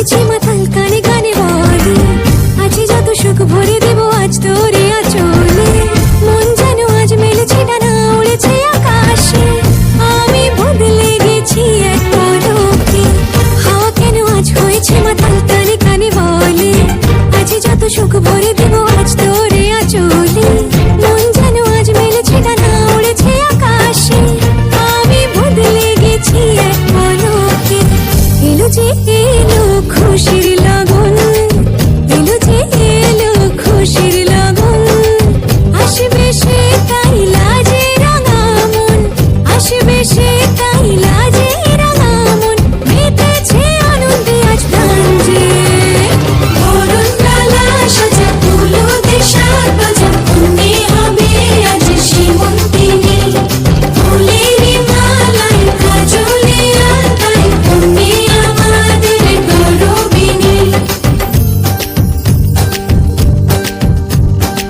করেছি মাথায় কানে কানে আছি যত সুখ ভরে দেব আজ তোরে আচলে। মন যেন আজ মেলেছে, ডানা উড়েছে আমি বদলে গেছি এক পরকে হাওয়া কেন আজ হয়েছে মাথায় কানে কানে বলে। আজ যত সুখ ভরে দেব আজ তোরে আচলে। মন যেন আজ মেলেছে, ডানা উড়েছে খুশির লগন আসবে সে তাই